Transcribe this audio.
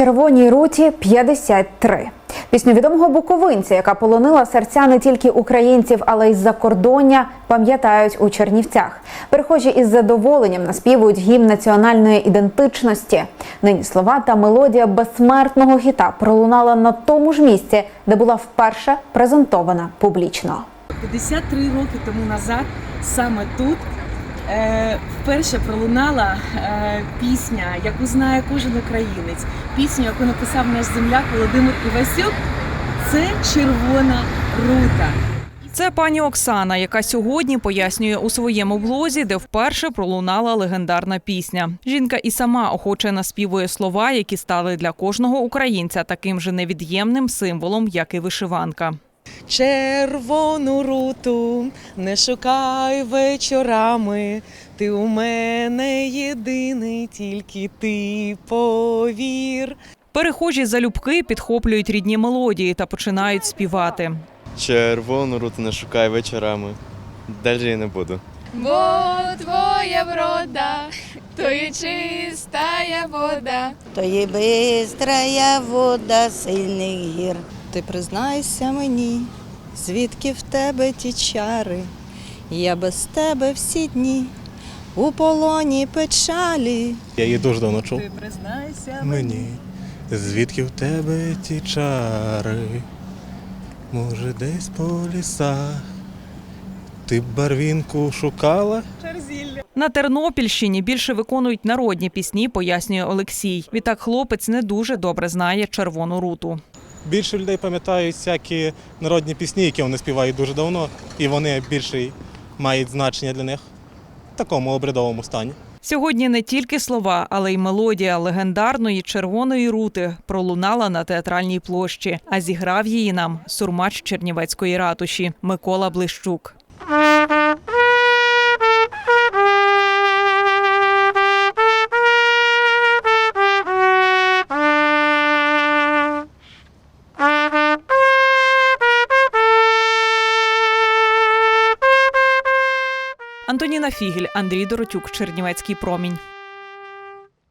Червоній руті 53. Пісню відомого буковинця, яка полонила серця не тільки українців, але й з-за кордоння, пам'ятають у Чернівцях. Перехожі із задоволенням наспівують гімн національної ідентичності. Нині слова та мелодія безсмертного гіта пролунала на тому ж місці, де була вперше презентована публічно. 53 роки тому назад, саме тут, вперше пролунала е, пісня, яку знає кожен українець. Пісню, яку написав наш земляк Володимир Івасюк. Це червона рута. Це пані Оксана, яка сьогодні пояснює у своєму блозі, де вперше пролунала легендарна пісня. Жінка і сама охоче наспівує слова, які стали для кожного українця таким же невід'ємним символом, як і вишиванка. Червону руту не шукай вечорами. Ти у мене єдиний, тільки ти повір. Перехожі залюбки підхоплюють рідні мелодії та починають співати. Червону руту не шукай вечорами. Далі я не буду. Бо твоя врода, то і чистая вода. То є бистрая вода сильних гір. Ти признайся мені, звідки в тебе ті чари, я без тебе всі дні у полоні печалі. Я її дуже давно чув. Ти признайся Мені, звідки в тебе ті чари? Може, десь по лісах. Ти б барвінку шукала? Черзілля. На Тернопільщині більше виконують народні пісні, пояснює Олексій. Відтак хлопець не дуже добре знає червону руту. Більше людей пам'ятають всякі народні пісні, які вони співають дуже давно, і вони більше мають значення для них в такому обрядовому стані. Сьогодні не тільки слова, але й мелодія легендарної червоної рути пролунала на театральній площі, а зіграв її нам сурмач Чернівецької ратуші Микола Блищук. Антоніна Фігель, Андрій Доротюк, Чернівецький промінь.